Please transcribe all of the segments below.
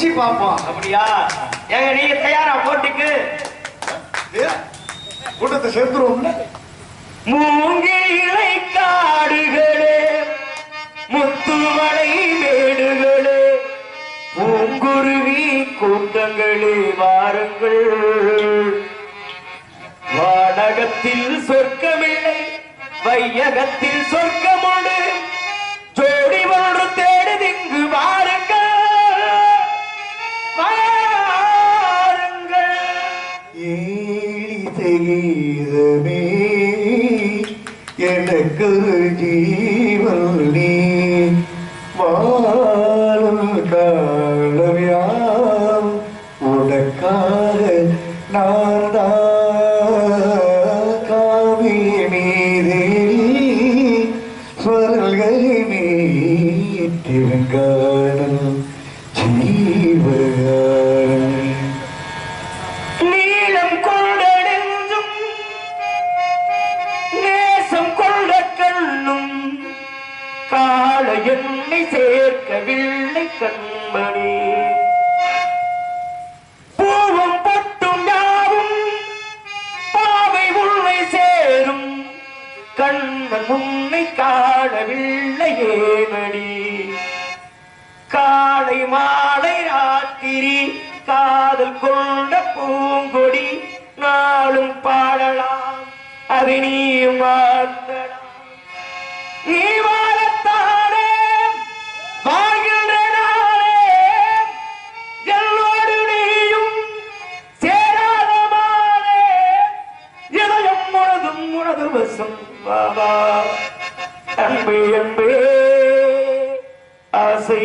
ருசி பார்ப்போம். அப்படியா? ஏங்க நீங்க தயாரா போட்டிக்கு? கூட்டத்தை சேர்த்துருவோம்ல மூங்கிலை காடுகளே முத்துமலை மேடுகளே பூங்குருவி கூட்டங்களே வாருங்கள். வானகத்தில் சொர்க்கமில்லை வையகத்தில் சொர்க்கமுண்டு David. மாமா அன்பு அன்பு ஆசை.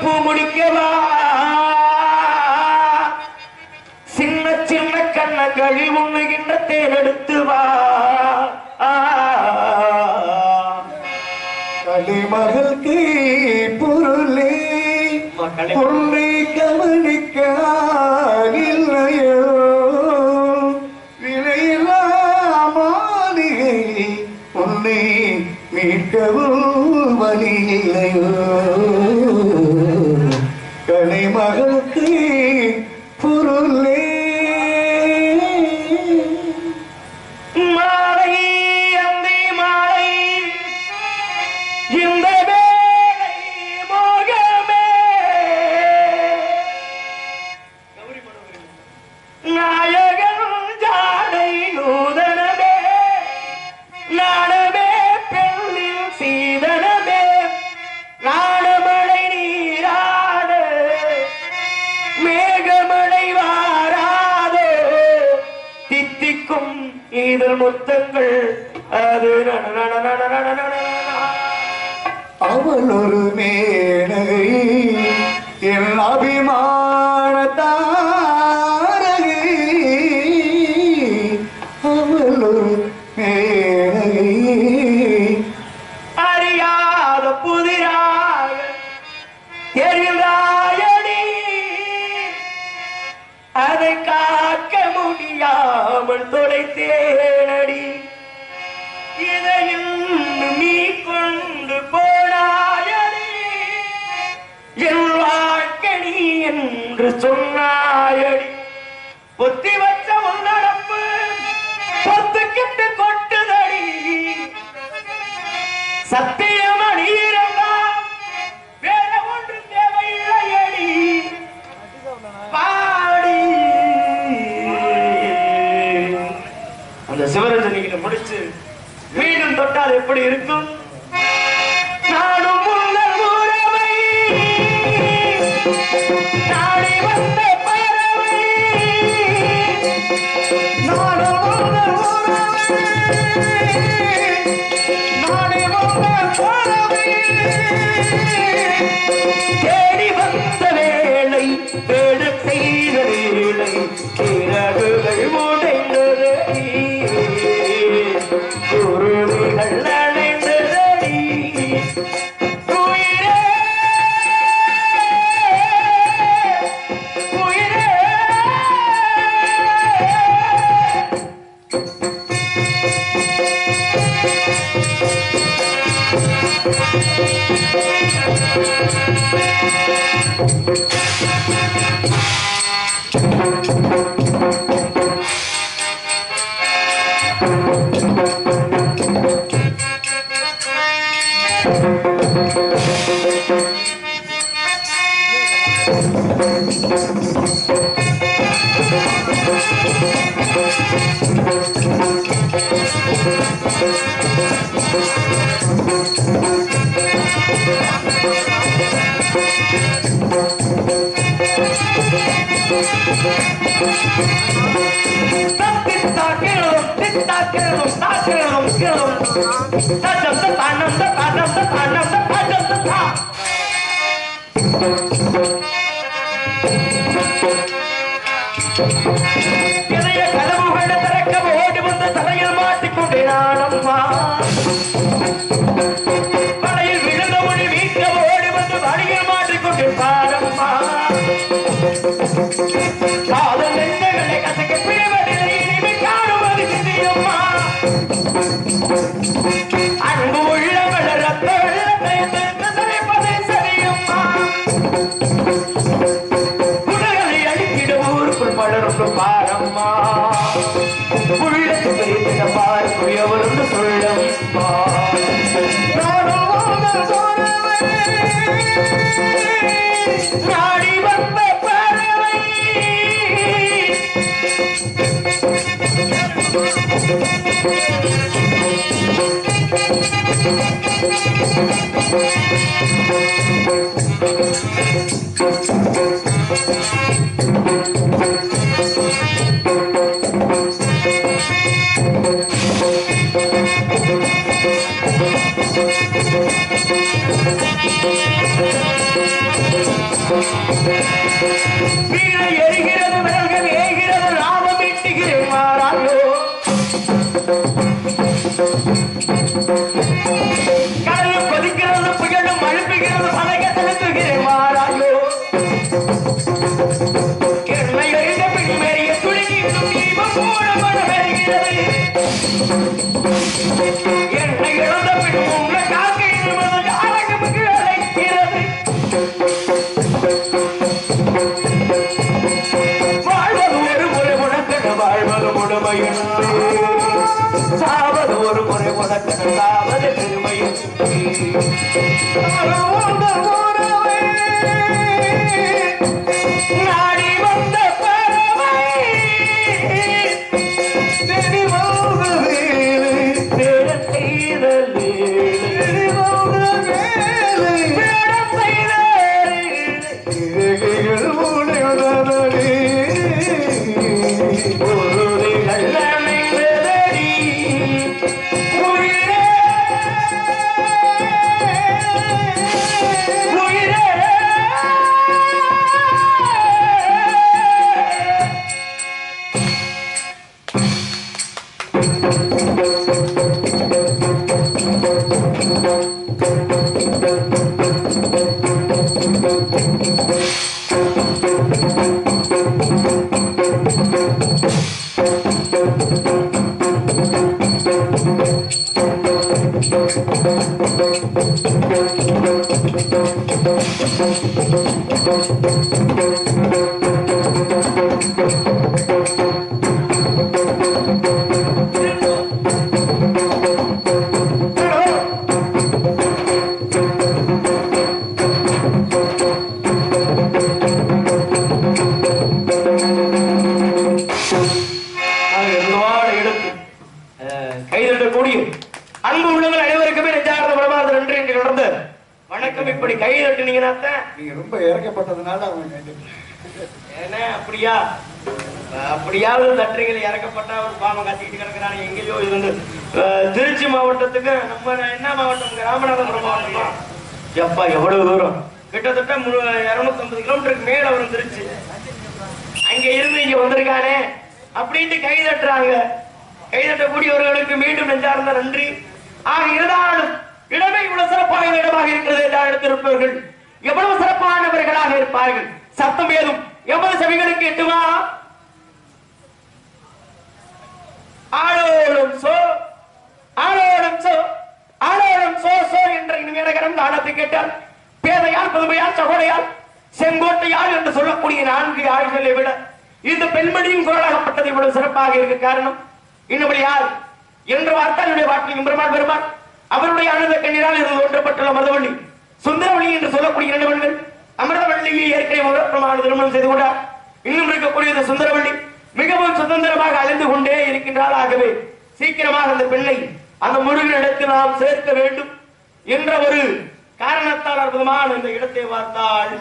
பூ முடிக்கவா? சின்ன சின்ன கண்ணங்களை உண்ணுகின்ற தேரெடுத்து வா. கலிமகளுக்கு பொருளே பொருளே அதை காக்க முடியாமல் தொலைத்தேனடி. இதையும் நீ கொண்டு போனாயடி. என் வாழ்க்கடி என்று சொன்னாயடி. புத்திவன் சொன்னால் எப்படி இருக்கும்? நானும் முன்னர் உறவை நாடி வந்த Bye. இதய கதவுகளை திறக்க ஓடி வந்து தலையில் மாட்டிக்கொண்டே நானம்மா படையில் விழுந்த மொழி வீக்க ஓடி வந்து வழியில் மாட்டிக்கொண்டே பாடம்மா. Thank பெருமையும் கை தட்டுனீங்கன்னா தான் நீங்க ரொம்ப இறக்கப்பட்டதுனால அவங்க கேட்டுட்டு. என்ன அப்படியா? அப்படியாவது தட்டுறீங்க இறக்கப்பட்டா ஒரு பாவம் கத்திக்கிட்டு கிடக்குறாங்க எங்கேயோ திருச்சி மாவட்டத்துக்கு நம்ம என்ன மாவட்டம்? ராமநாதபுரம் மாவட்டமா. எப்பா எவ்வளவு தூரம்? கிட்டத்தட்ட இருநூத்தி ஐம்பது கிலோமீட்டருக்கு மேல வரும் திருச்சி. அங்க இருந்து இங்க வந்திருக்கானே அப்படின்ட்டு கை தட்டுறாங்க. கை தட்டக்கூடியவர்களுக்கு மீண்டும் நெஞ்சார்ந்த நன்றி. ஆக இருந்தாலும் இடமே இவ்வளவு சிறப்பான இடமாக இருக்கிறது என்று எடுத்திருப்பவர்கள் எவ்வளவு சிறப்பானவர்களாக இருப்பார்கள்? சத்தம் ஏதும்? எவ்வளவு செவிகளுக்கு எட்டுமா? ஆளோடும் சோ ஆளோடும் சோ ஆளோடும் சோ சோ என்ற இனிமையான தானத்தை கேட்டால் பேதையால் புதுமையால் சகோடையால் செங்கோட்டையால் என்று சொல்லக்கூடிய நான்கு ஆள்களை விட இந்த பெண்மணியும் குரலாகப்பட்டது இவ்வளவு சிறப்பாக இருக்க காரணம் இன்னும் யார்? என்று என்னுடைய வாழ்க்கையில் பெருமாள் பெருமாள் அவருடைய அனுத கண்ணீரால் இது தோன்றப்பட்டுள்ள மதவள்ளி. சுந்தரவள்ளி என்று சொல்லக்கூடிய இரண்டு பெண்கள் அமிர்தவள்ளியை ஏற்கனவே பிரமாண திருமணம் செய்து கொண்டார். இன்னும் இருக்கக்கூடிய இந்த சுந்தரவள்ளி மிகவும் சுதந்திரமாக அழிந்து கொண்டே இருக்கின்றாள். ஆகவே சீக்கிரமாக அந்த பெண்ணை அந்த முருகனிடத்தில் நாம் சேர்க்க வேண்டும் என்ற ஒரு காரணத்தால் அற்புதமான இந்த இடத்தை பார்த்தாள்.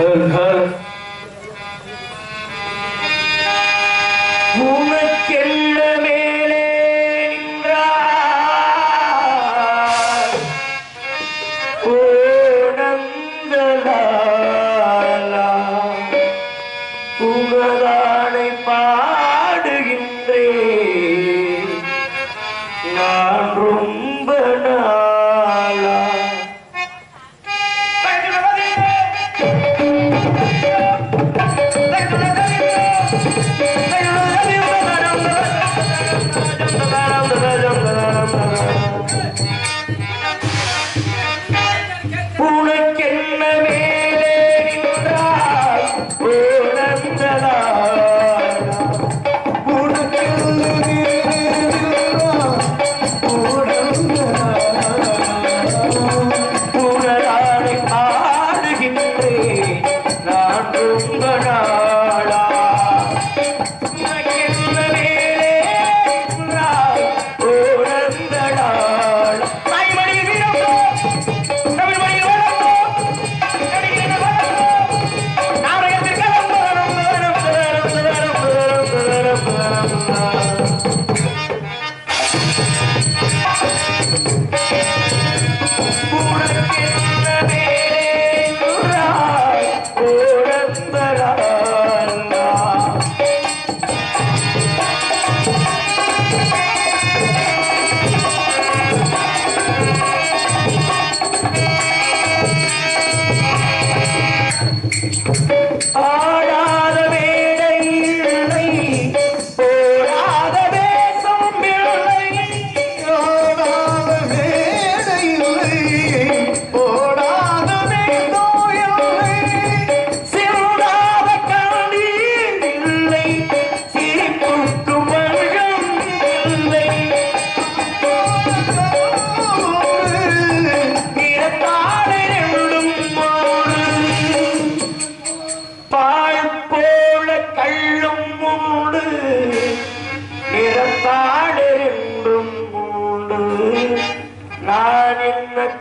और घर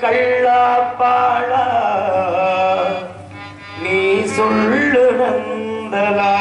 என்ன பாழா நீ சொல்லு நந்தலா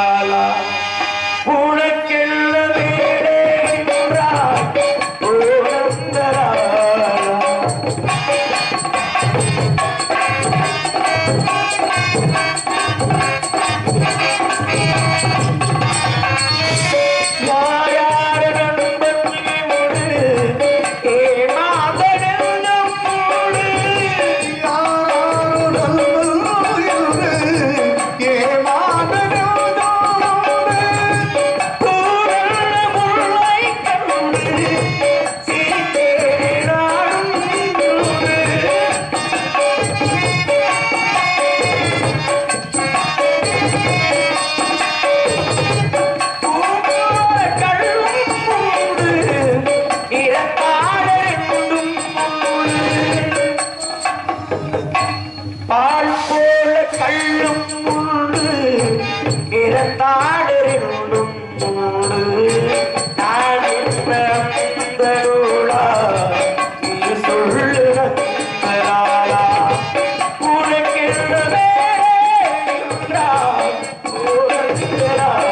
Yeah.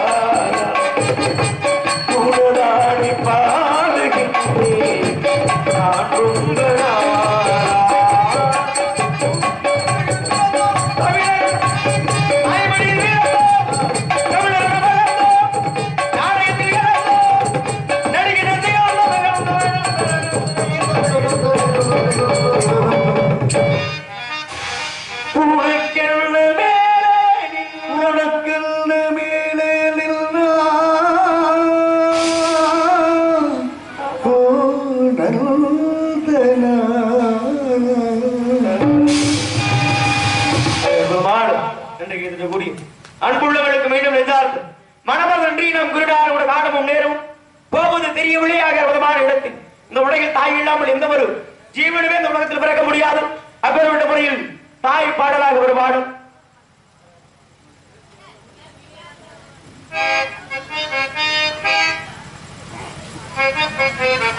உலகமாக முன்னேறும் போவது பெரிய விளையாக விதமான இடத்தில் இந்த உலகில் தாய் இல்லாமல் எந்த ஒரு ஜீவனுமே இந்த உலகத்தில் பிறக்க முடியாது அப்பேற்பட்ட முறையில் தாய் பாடலாக ஒரு பாடும்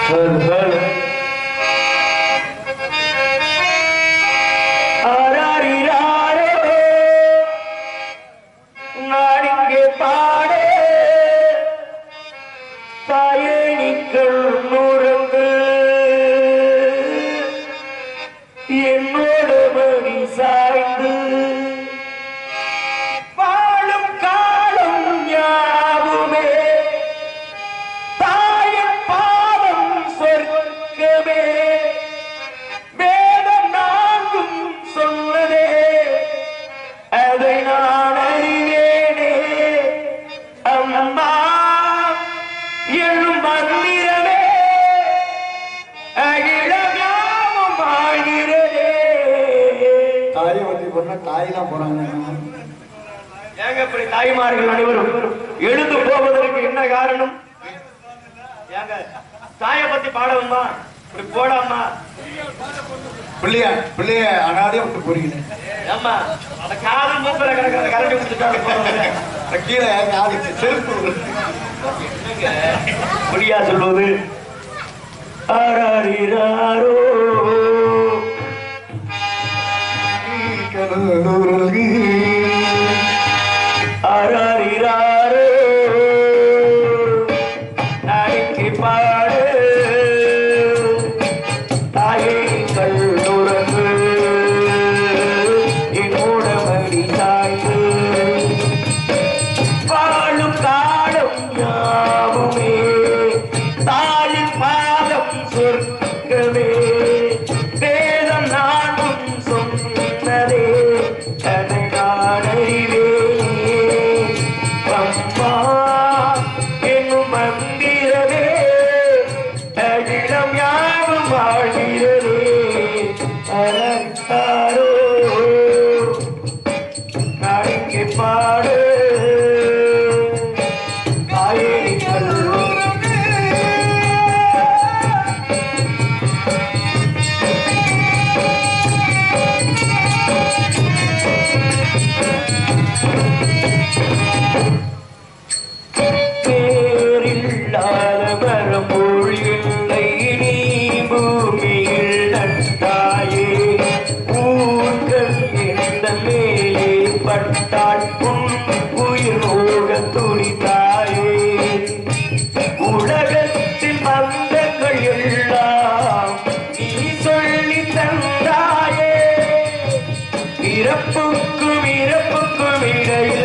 Thank you. Alex, cantar பிறப்புக்கும் இறப்புக்கும் இடையே.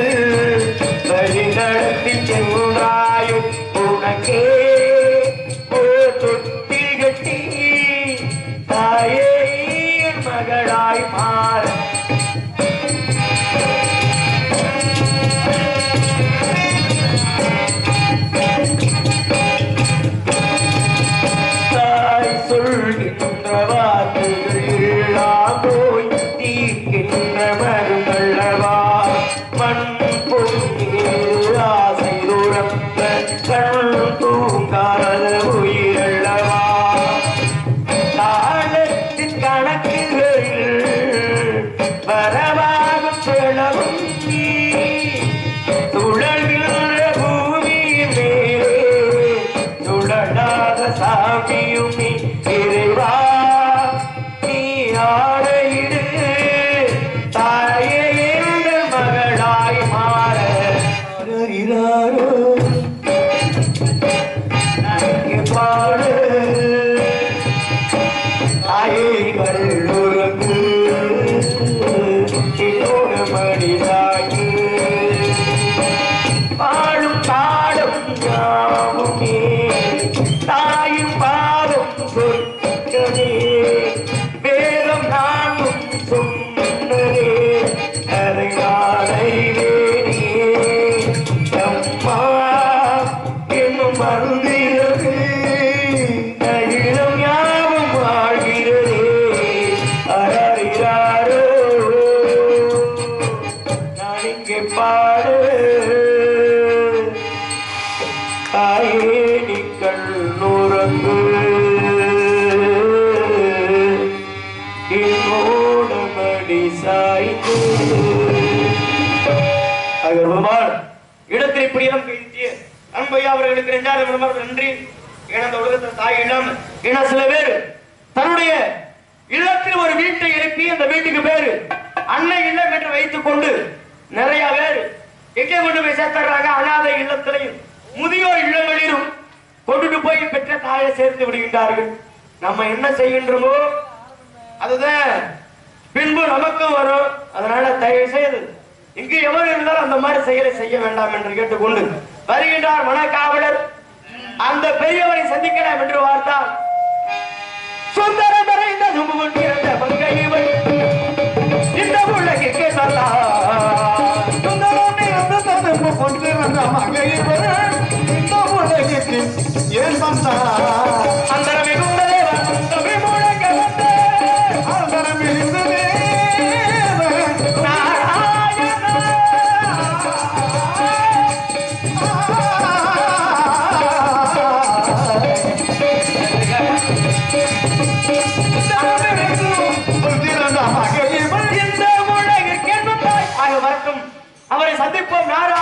அவர்களுக்கு நன்றி. ஏன்னா அந்த உலகத்தில் தாய் ஏன்னா சில பேர் தன்னுடைய இல்லத்தில் ஒரு வீட்டை எழுப்பி அந்த வீட்டுக்கு பேரு அன்னை இல்லம் என்று வைத்துக் கொண்டு நிறைய பேர் எங்கே கொண்டு போய் சேர்த்துறாங்க? அனாதை இல்லத்திலையும் முதியோர் இல்லங்களிலும் கொண்டுட்டு போய் பெற்ற தாயை சேர்த்து விடுகின்றார்கள். நம்ம என்ன செய்கின்றோமோ அதுதான் பின்பு நமக்கும் வரும். அதனால தயவு செய்து இங்கு எவர் இருந்தாலும் அந்த மாதிரி செயலை செய்ய வேண்டாம் என்று கேட்டுக்கொண்டு வருகின்றார் மனக்காவலர். அந்த பெரியவரை சந்திக்கலாம் என்று வார்த்தால் சுந்தரம் நிறைந்த நும்பு கொண்டிருந்த பங்கையவன் இந்த உலகிற்கு சல்லா சுந்தரம் நிறைந்த கொண்டிருந்த இந்த உலகிற்கு ஏன் வந்தார்? சந்திப்போம் நாரா